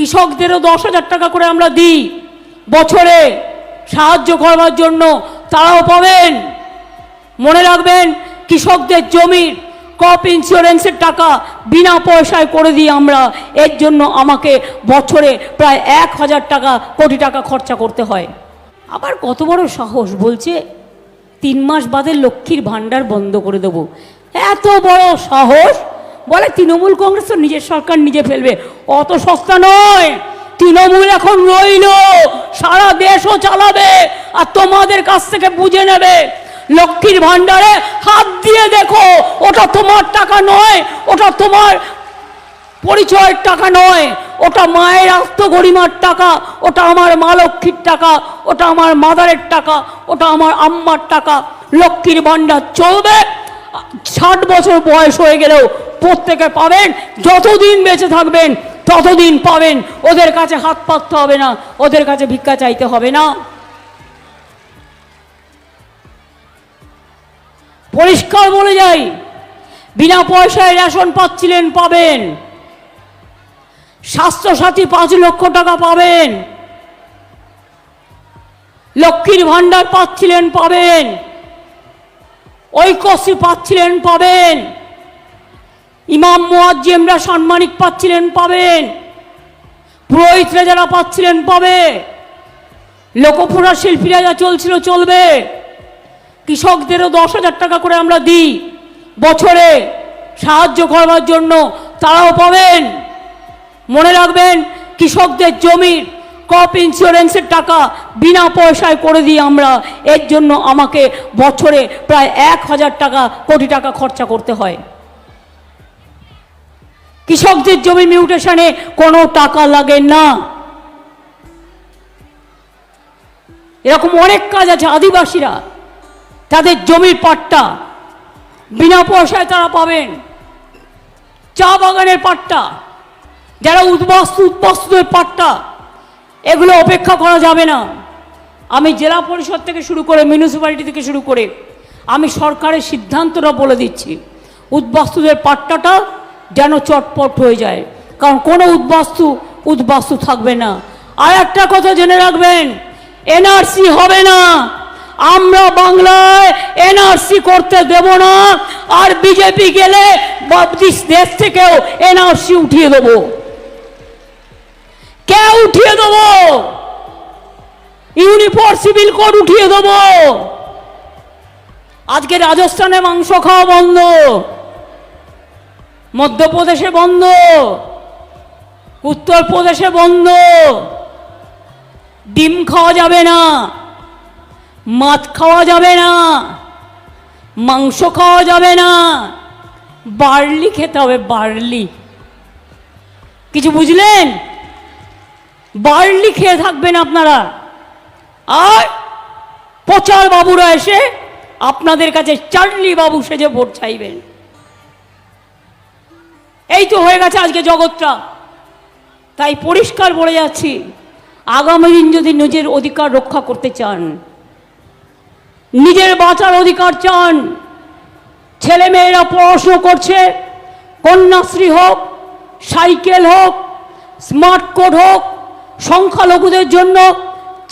কৃষকদেরও দশ হাজার টাকা করে আমরা দিই। বছরে সাহায্য করবার জন্য তারাও পাবেন। মনে রাখবেন, কৃষকদের জমির ক্রপ ইন্স্যুরেন্সের টাকা বিনা পয়সায় করে দিই আমরা। এর জন্য আমাকে বছরে প্রায় এক হাজার টাকা, কোটি টাকা খরচা করতে হয়। আবার কত বড় সাহস বলছে, তিন মাস বাদে লক্ষ্মীর ভাণ্ডার বন্ধ করে দেবো। এত বড় সাহস! বলে তৃণমূল কংগ্রেস তো নিজের সরকার নিজে ফেলবে। অত সস্তা নয়। তৃণমূল এখন রইল। সারা দেশও চালাবে আর তোমাদের কাছ থেকে বুঝে নেবে। লক্ষ্মীর ভাণ্ডারে হাত দিয়ে দেখো, ওটা তোমার টাকা নয়, ওটা তোমার পরিচয়ের টাকা নয়, ওটা মায়ের আত্মগরিমার টাকা, ওটা আমার মা লক্ষ্মীর টাকা, ওটা আমার মাদারের টাকা, ওটা আমার আম্মার টাকা। লক্ষ্মীর ভাণ্ডার চলবে। ষাট বছর বয়স হয়ে গেলেও প্রত্যেকে পাবেন, যতদিন বেঁচে থাকবেন, ততদিন পাবেন। ওদের কাছে হাত পাততে হবে না, ওদের কাছে ভিক্ষা চাইতে হবে না। পরিষ্কার বলে যাই, বিনা পয়সায় রেশন পাচ্ছিলেন, পাবেন। স্বাস্থ্যসাথী পাঁচ লক্ষ টাকা পাবেন। লক্ষ্মীর ভাণ্ডার পাচ্ছিলেন, পাবেন। ঐকশ্রী পাচ্ছিলেন, পাবেন। ইমাম মুয়াজ্জিমরা সাম্মানিক পাচ্ছিলেন পাবেন পুরোহিতরা যারা পাচ্ছিলেন পাবে। লোকপুরা শিল্পীরা যা চলছিল চলবে। কৃষকদেরও দশ হাজার টাকা করে আমরা দিই বছরে। সাহায্য করবার জন্য তারাও পাবেন। মনে রাখবেন, কৃষকদের জমির ক্রপ ইন্স্যুরেন্সের টাকা বিনা পয়সায় করে দিই আমরা। এর জন্য আমাকে বছরে প্রায় এক হাজার টাকা কোটি টাকা খরচা করতে হয়। কৃষকদের জমি মিউটেশনে কোনো টাকা লাগে না। এরকম অনেক কাজ আছে আদিবাসীরা। তাদের জমির পাট্টা বিনা পয়সায় তারা পাবেন। চা বাগানের পাট্টা, যারা উদ্বাস্তু, উদ্বাস্তুদের পাট্টা, এগুলো অপেক্ষা করা যাবে না। আমি জেলা পরিষদ থেকে শুরু করে মিউনিসিপ্যালিটি থেকে শুরু করে আমি সরকারের সিদ্ধান্তটা বলে দিচ্ছি। উদ্বাস্তুদের পাট্টাটা যেন চটপট হয়ে যায়। কারণ কোনো উদ্বাস্তু উদ্বাস্তু থাকবে না। আর একটা কথা জেনে রাখবেন এনআরসি হবে না। আমরা বাংলায় এনআরসি করতে দেব না। আর বিজেপি গেলে দেশ থেকেও এনআরসি উঠিয়ে দেবো। কে উঠিয়ে দেবো? ইউনিফর্ম সিভিল কোড উঠিয়ে দেবো। আজকে রাজস্থানে মাংস খাওয়া বন্ধ। মধ্যপ্রদেশে বন্ধ। উত্তরপ্রদেশে বন্ধ। ডিম খাওয়া যাবে না। মাছ খাওয়া যাবে না। মাংস খাওয়া যাবে না। বার্লি খেতে হবে, বার্লি। কিছু বুঝলেন? বার্লি খেয়ে থাকবেন আপনারা। আর প্রচার বাবুরা এসে আপনাদের কাছে চার্লি বাবু সেজে ভোট চাইবেন। এই তো হয়ে গেছে আজকে জগৎটা। তাই পরিষ্কার বলে যাচ্ছি, আগামী দিন যদি নিজের অধিকার রক্ষা করতে চান, নিজের বাঁচার অধিকার চান ছেলে মেয়েরা পড়াশুনো করছে, কন্যাশ্রী হোক, সাইকেল হোক, স্মার্ট কোড হোক, সংখ্যালঘুদের জন্য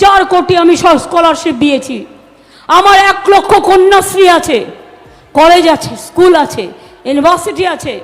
চার কোটি আমি সব স্কলারশিপ দিয়েছি। আমার এক লক্ষ কন্যাশ্রী আছে কলেজ আছে স্কুল আছে ইউনিভার্সিটি আছে।